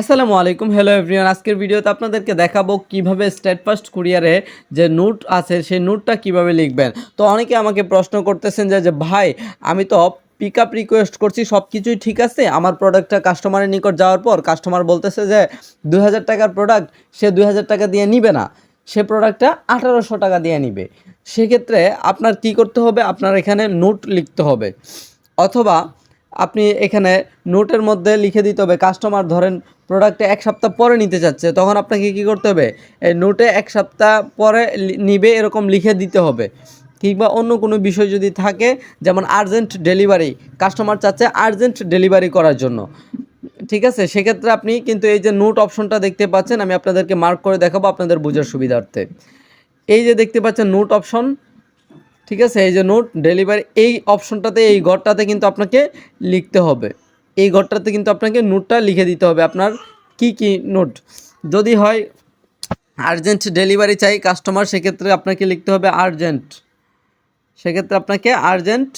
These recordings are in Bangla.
আসসালামু আলাইকুম হ্যালো এভরিওয়ান আজকের ভিডিওতে আপনাদেরকে দেখাবো কীভাবে ফার্স্ট কুরিয়ারে যে নোট আছে, সেই নোটটা কীভাবে লিখবেন। তো অনেকে আমাকে প্রশ্ন করতেছেন যে যে ভাই, আমি তো পিক আপ রিকোয়েস্ট করছি সব কিছুই ঠিক আছে, আমার প্রোডাক্টটা কাস্টমারের নিকট যাওয়ার পর কাস্টমার বলতেছে যে দু হাজার টাকার প্রোডাক্ট সে দু হাজার টাকা দিয়ে নিবে না, সে প্রোডাক্টটা আঠারোশো টাকা দিয়ে নিবে। সেক্ষেত্রে আপনার কি করতে হবে? আপনার এখানে নোট লিখতে হবে। অথবা আপনি এখানে নোটের মধ্যে লিখে দিতে হবে কাস্টমার ধরেন প্রোডাক্টে এক সপ্তাহ পরে নিতে চাচ্ছে, তখন আপনাকে কি করতে হবে? এই নোটে এক সপ্তাহ পরে নিবে এরকম লিখে দিতে হবে। কিংবা অন্য কোনো বিষয় যদি থাকে, যেমন আর্জেন্ট ডেলিভারি কাস্টমার চাচ্ছে আর্জেন্ট ডেলিভারি করার জন্য। ঠিক আছে? সেক্ষেত্রে আপনি কিন্তু এই যে নোট অপশনটা দেখতে পাচ্ছেন, আমি আপনাদেরকে মার্ক করে দেখাবো আপনাদের বোঝার সুবিধার্থে। এই যে দেখতে পাচ্ছেন নোট অপশন ঠিক আছে? এই যে নোট ডেলিভারি এই অপশনটাতে এই ঘরটাতে কিন্তু আপনাকে লিখতে হবে। এই ঘরটাতে কিন্তু আপনাকে নোটটা লিখে দিতে হবে আপনার কি কি নোট যদি হয় আর্জেন্ট ডেলিভারি চাই কাস্টমার সেক্ষেত্রে আপনাকে লিখতে হবে আর্জেন্ট সেক্ষেত্রে আপনাকে আর্জেন্ট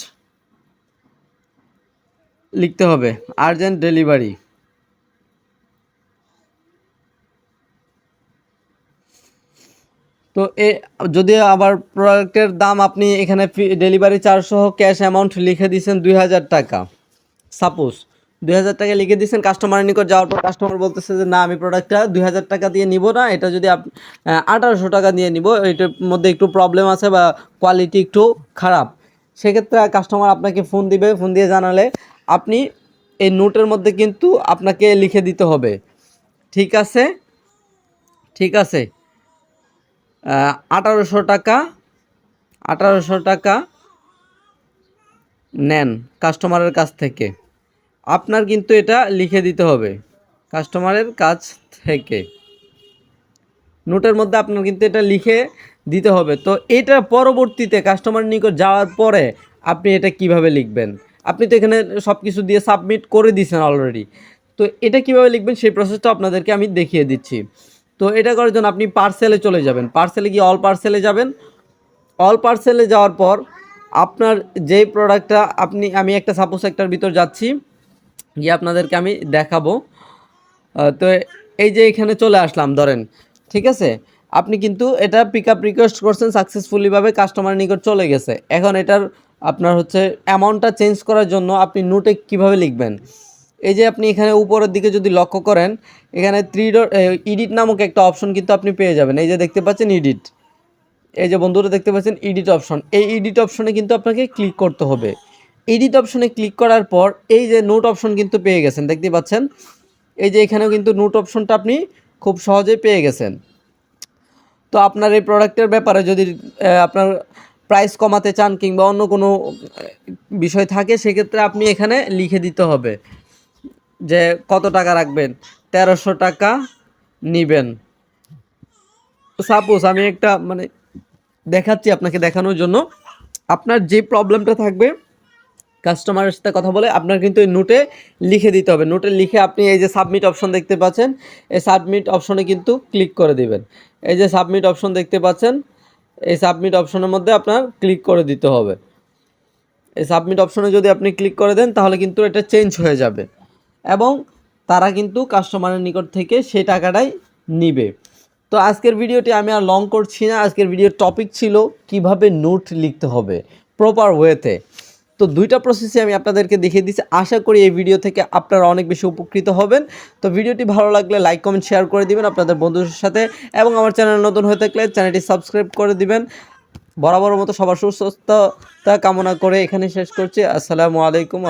লিখতে হবে আর্জেন্ট ডেলিভারি তো এ, যদি আবার প্রোডাক্টের দাম আপনি এখানে ডেলিভারি চার্জ সহ ক্যাশ অ্যামাউন্ট লিখে দিয়েছেন দুই হাজার টাকা। সাপোজ দুই হাজার টাকা লিখে দিয়েছেন কাস্টমারের নিকট, যাওয়ার পর কাস্টমার বলতেছে যে, না, আমি প্রোডাক্টটা দুই হাজার টাকা দিয়ে নিব না, এটা যদি আঠারোশো টাকা দিয়ে নিব, এটার মধ্যে একটু প্রবলেম আছে বা কোয়ালিটি একটু খারাপ। সেক্ষেত্রে কাস্টমার আপনাকে ফোন দিবে ফোন দিয়ে জানালে আপনি এই নোটের মধ্যে কিন্তু আপনাকে লিখে দিতে হবে। ঠিক আছে? ঠিক আছে? আঠারোশো টাকা আঠারোশো টাকা নেন কাস্টমারের কাছ থেকে। আপনার কিন্তু এটা লিখে দিতে হবে কাস্টমারের কাছ থেকে। নোটের মধ্যে আপনার কিন্তু এটা লিখে দিতে হবে। তো এটা পরবর্তীতে কাস্টমার নিকট যাওয়ার পরে আপনি এটা কীভাবে লিখবেন? আপনি তো এখানে সব কিছু দিয়ে সাবমিট করে দিয়েছেন অলরেডি তো এটা কীভাবে লিখবেন সেই প্রসেসটা আপনাদেরকে আমি দেখিয়ে দিচ্ছি। তো এটা করার জন্য আপনি পার্সেলে চলে যাবেন। পার্সেলে গিয়ে অল পার্সেলে যাবেন। অল পার্সেলে যাওয়ার পর আপনার যেই প্রোডাক্টটা আপনি, আমি একটা সাপোজ একটার ভিতর যাচ্ছি। গিয়ে আপনাদেরকে আমি দেখাবো। তো এই যে এখানে চলে আসলাম, ধরেন, ঠিক আছে? আপনি কিন্তু এটা পিক আপ রিকোয়েস্ট করছেন সাকসেসফুলিভাবে কাস্টমার নিকট চলে গেছে। এখন এটার আপনার হচ্ছে অ্যামাউন্টটা চেঞ্জ করার জন্য আপনি নোটে কীভাবে লিখবেন? এই যে আপনি এখানে উপরের দিকে যদি লক্ষ্য করেন, এখানে থ্রি ডট ইডিট নামক একটা অপশন কিন্তু আপনি পেয়ে যাবেন। এই যে দেখতে পাচ্ছেন ইডিট এই যে বন্ধুরা দেখতে পাচ্ছেন এডিট অপশন এই এডিট অপশনে কিন্তু আপনাকে ক্লিক করতে হবে। এডিট অপশনে ক্লিক করার পর এই যে নোট অপশন কিন্তু পেয়ে গেছেন, দেখতে পাচ্ছেন? এই যে এখানেও কিন্তু নোট অপশনটা আপনি খুব সহজেই পেয়ে গেছেন। তো আপনার এই প্রোডাক্টের ব্যাপারে যদি আপনার প্রাইস কমাতে চান কিংবা অন্য কোনো বিষয় থাকে, সেক্ষেত্রে আপনি এখানে লিখে দিতে হবে যে কত টাকা রাখবেন? তেরোশো টাকা নিবেন। সাপোজ আমি একটা মানে দেখাচ্ছি আপনাকে দেখানোর জন্য। আপনার যে প্রবলেমটা থাকবে কাস্টমারের সাথে কথা বলে আপনার কিন্তু এই নোটে লিখে দিতে হবে। নোটে লিখে আপনি এই যে সাবমিট অপশন দেখতে পাচ্ছেন, এই সাবমিট অপশনে কিন্তু ক্লিক করে দিবেন। এই যে সাবমিট অপশন দেখতে পাচ্ছেন, এই সাবমিট অপশনের মধ্যে আপনার ক্লিক করে দিতে হবে। এই সাবমিট অপশনে যদি আপনি ক্লিক করে দেন, তাহলে কিন্তু এটা চেঞ্জ হয়ে যাবে এবং তারা কিন্তু কাস্টমারের নিকট থেকে সেই টাকাটাই নিবে। তো আজকের ভিডিওটি আমি আর লং করছি না। আজকের ভিডিওর টপিক ছিল কীভাবে নোট লিখতে হবে প্রপার ওয়েতে তো দুইটা প্রসেসই আমি আপনাদেরকে দেখিয়ে দিচ্ছি। আশা করি এই ভিডিও থেকে আপনারা অনেক বেশি উপকৃত হবেন। তো ভিডিওটি ভালো লাগলে লাইক কমেন্ট শেয়ার করে দিবেন আপনাদের বন্ধুদের সাথে এবং আমার চ্যানেল নতুন হয়ে থাকলে চ্যানেলটি সাবস্ক্রাইব করে দিবেন। বরাবর মতো সবার সুস্থতা কামনা করে এখানে শেষ করছি। আসসালামু আলাইকুম